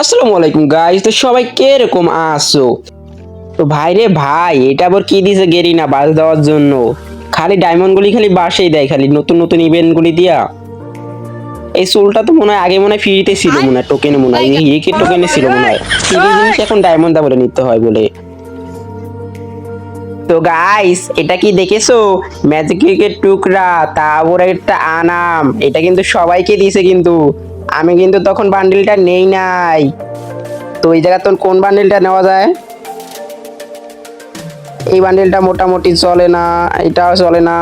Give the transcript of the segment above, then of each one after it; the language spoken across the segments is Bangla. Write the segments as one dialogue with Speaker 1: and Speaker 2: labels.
Speaker 1: আসসালামু আলাইকুম গাইস তো সবাই কীরকম আছো? তো ভাই রে ভাই, এটা আবার কি দিছে গেরি না বাস দেওয়ার জন্য? খালি ডায়মন্ড গুলি খালি বাসেই দেয়, খালি নতুন নতুন ইভেন্ট গুলি দিয়া। এই সোলটা তো মনে হয় আগে মনে হয় ফ্রিতে ছিল মনে হয় টোকেনে মনে হয়। হিরিকের টোকেনে ছিল মনে হয়? ফ্রি জিনিস এখন ডায়মন্ড বলে নিতে হয় বলে। তো গাইস এটা কি দেখেছ? ম্যাজিকের টুকরা, তারপরে একটা আনাম। এটা কিন্তু সবাইকে দিয়েছে কিন্তু। আমি কিন্তু তখন বান্ডিলটা নেই নাই। তো এই জায়গা তখন কোন বান্ডিলটা নেওয়া যায়? এই বান্ডিলটা মোটামুটি চলে না এটাও চলে না।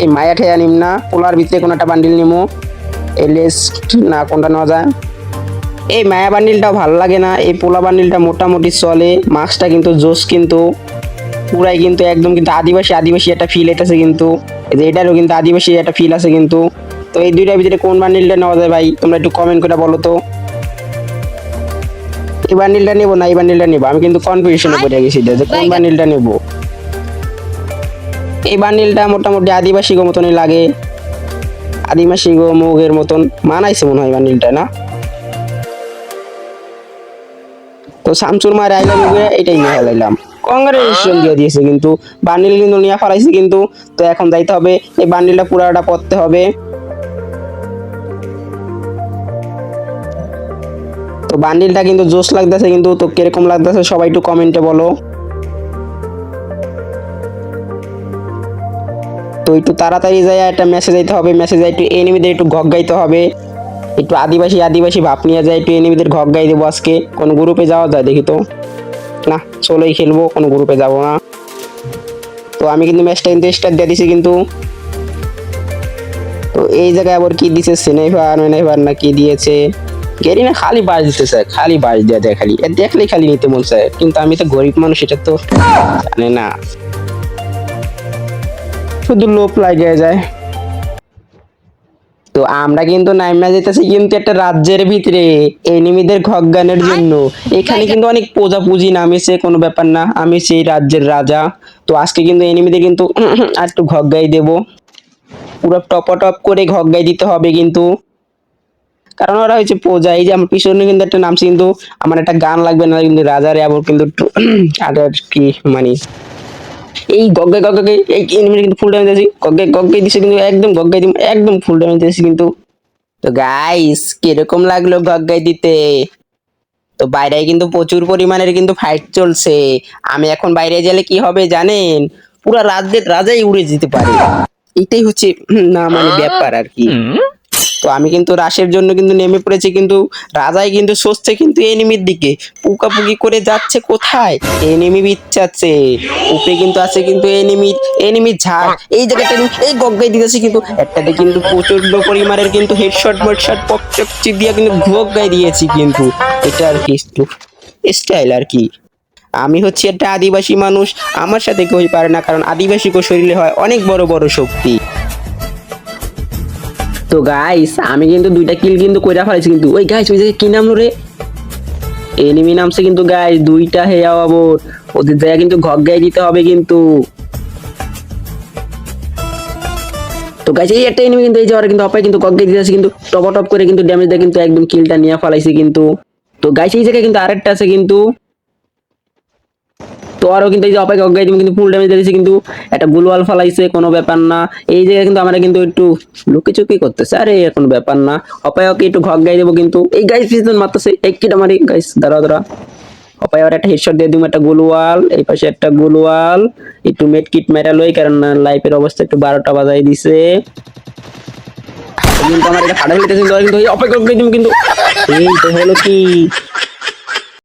Speaker 1: এই মায়া ঠেয়া নিম না, পোলার ভিতরে কোনো একটা বান্ডিল নিমো। এই লেস্ট না কোনটা নেওয়া যায়? এই মায়া বান্ডিলটাও ভালো লাগে না, এই পোলা বান্ডিলটা মোটামুটি চলে মাস্কটা কিন্তু জোস কিন্তু। পুরাই কিন্তু একদম কিন্তু আদিবাসী আদিবাসী একটা ফিল এটাছে কিন্তু। এটারও কিন্তু আদিবাসী একটা ফিল আছে কিন্তু। তো এই দুইটার ভিতরে কোন বান্ডিলটা নেওয়া যায় ভাই? তোমরা একটু কমেন্ট করে বলো তো। এই বান্ডিলটা নেব না এই বান্ডিলটা নেব। আমি কিন্তু কনফিউশনে পড়ে গেছি যে কোন বান্ডিলটা নেব। এই বান্ডিলটা মোটামুটি আদিবাসী গো মতনই লাগে। আদিবাসী গো মুগের মতন। মানাইছে মনে হয় বান্ডিলটা না? তো শামসুর মার আইলাম এটাই নিয়ে হেলাইলাম। কংগ্রেচুলেশন দিয়ে দিয়েছে কিন্তু। বান্ডিল কিন্তু নিয়ে ফেলাইছে কিন্তু। তো এখন যাইতে হবে। এই বান্ডিলটা পুরাটা পড়তে হবে। তো বান্ডিলটা কিন্তু জোশ লাগতেছে কিন্তু, তো কীরকম লাগতেছে সবাই একটু কমেন্টে বলো। তো একটু তাড়াতাড়ি যায় একটা মেসেজ দিতে হবে মেসেজ একটু এনিমিদের একটু ঘক গাইতে হবে। একটু আদিবাসী আদিবাসী ভাব নিয়ে যায় একটু এনিমিদের ঘক গাই দেবো আজকে। কোন গ্রুপে যাওয়া যায় দেখি তো। না, চলোই খেলব, কোনো গ্রুপে যাব না। তো আমি কিন্তু ম্যাচটা কিন্তু স্টার্ট দিয়ে দিছি কিন্তু। তো এই জায়গায় আবার কি দিছে সিনেভার মেনেভার না কি দিয়েছে? গেরি না খালি বাস দিতে স্যার খালি বাস দেওয়া দেয় খালি। এ দেখলেই খালি নিতে মন স্যার কিন্তু আমি তো গরিব মানুষ এটা তো জানে না। শুধু লোভ লাগে যায়। তো আমরা কিন্তু নাইমা যেতেছি কিন্তু একটা রাজ্যের ভিতরে এনিমিদের ঘজ্ঞানের জন্য। এখানে কিন্তু অনেক পূজা পুঁজি নামেছে কোনো ব্যাপার না। আমি সেই রাজ্যের রাজা। তো আজকে কিন্তু এনিমিদের কিন্তু আর একটু ঘজ্ঞাই দেবো। পুরো টপ টপ করে ঘজ্ঞাই দিতে হবে কিন্তু। কারণ ওরা হচ্ছে পূজা এই যে আমার পিছনে কিন্তু একটা নামছে কিন্তু আমার একটা গান লাগবে না কিন্তু রাজারে আবার কিন্তু আর কি মানে। এই গগ্গে গগ্গে এই কিন্তু ফুল ড্যামেজ দিয়েছি। গগ্গে গগ্গে দিছে কিন্তু একদম গগ্গাই দিম একদম ফুল ড্যামেজ দিয়েছি কিন্তু। তো গাইস কীরকম লাগল গগ্গাই দিতে? তো বাইরে কিন্তু প্রচুর পরিমাণের কিন্তু ফাইট চলছে। আমি এখন বাইরে গেলে কি হবে জানেন? পুরো রাজ্যের রাজাই উড়ে যেতে পারে। এটাই হচ্ছে না মানে ব্যাপার আর কি। তো আমি কিন্তু রাশের জন্য কিন্তু নেমে পড়েছি, কিন্তু রাজাই কিন্তু সরছে কিন্তু এনিমির দিকে। পুকাপুকি করে যাচ্ছে কোথায়? এনিমি বিচ্ছাচ্ছে। উপরে কিন্তু আছে কিন্তু এনিমি এনিমি ঝাড়। এই জায়গাটা এই গগ্গাই দিতেছি কিন্তু একটাতে কিন্তু প্রচণ্ড পরিমাণের কিন্তু হেডশট মেডশট পক চকচি দিয়ে কিন্তু গগ্গাই দিয়েছি কিন্তু। এটা আর কি স্টাইল আর কি। আমি হচ্ছে একটা আদিবাসী মানুষ, আমার সাথে কেউই পারে না, কারণ আদিবাসী কো শরীরে হয় অনেক বড় বড় শক্তি। তো গাইস আমি কিন্তু দুইটা কিল কিন্তু কইরা ফেলাইছি কিন্তু। ওই গাইস ওই জায়গায় কি নামলো রে এনিমি নামছে কিন্তু গাইস দুইটা হে আবার ওদের জায়গা কিন্তু ঘক গাই দিতে হবে কিন্তু। তো গাইস এই একটা এনিমি কিন্তু এই যে ওরা কিন্তু অপায় কিন্তু ঘক গাই দিতেছে কিন্তু, টপ টপ করে কিন্তু ড্যামেজ দেয় কিন্তু একদম কিলটা নিয়ে ফেলাইছে কিন্তু। তো গাইস এই জায়গায় কিন্তু আরেকটা আছে কিন্তু। তো আরও কিন্তু এই যে অপায় অজ্ঞায় কিন্তু ফুল ড্যামেজ দিয়েছে কিন্তু একটা গুলওয়াল ফালাইছে, কোনো ব্যাপার না। এই জায়গায় কিন্তু আমরা কিন্তু একটু লুকিচুকি করতেছে। আরে কোনো ব্যাপার না। অপায় ওকে একটু ঘক গাই দেবো কিন্তু। এই গাইস পিছন মারতেছে। এক কিটা মারি। গাইস দাঁড়া দাঁড়া অপায় আর একটা হেডশট দিয়ে দিব, একটা গুলওয়াল। এই পাশে একটা গুলওয়াল। একটু মেড কিট মেরালোই কারণ লাইফের অবস্থা একটু বারোটা বাজাই দিছে। কিন্তু আমার এটা ফাটা ফেলতেছে কিন্তু অপেক্ষা কিন্তু। এই তো হলো কি?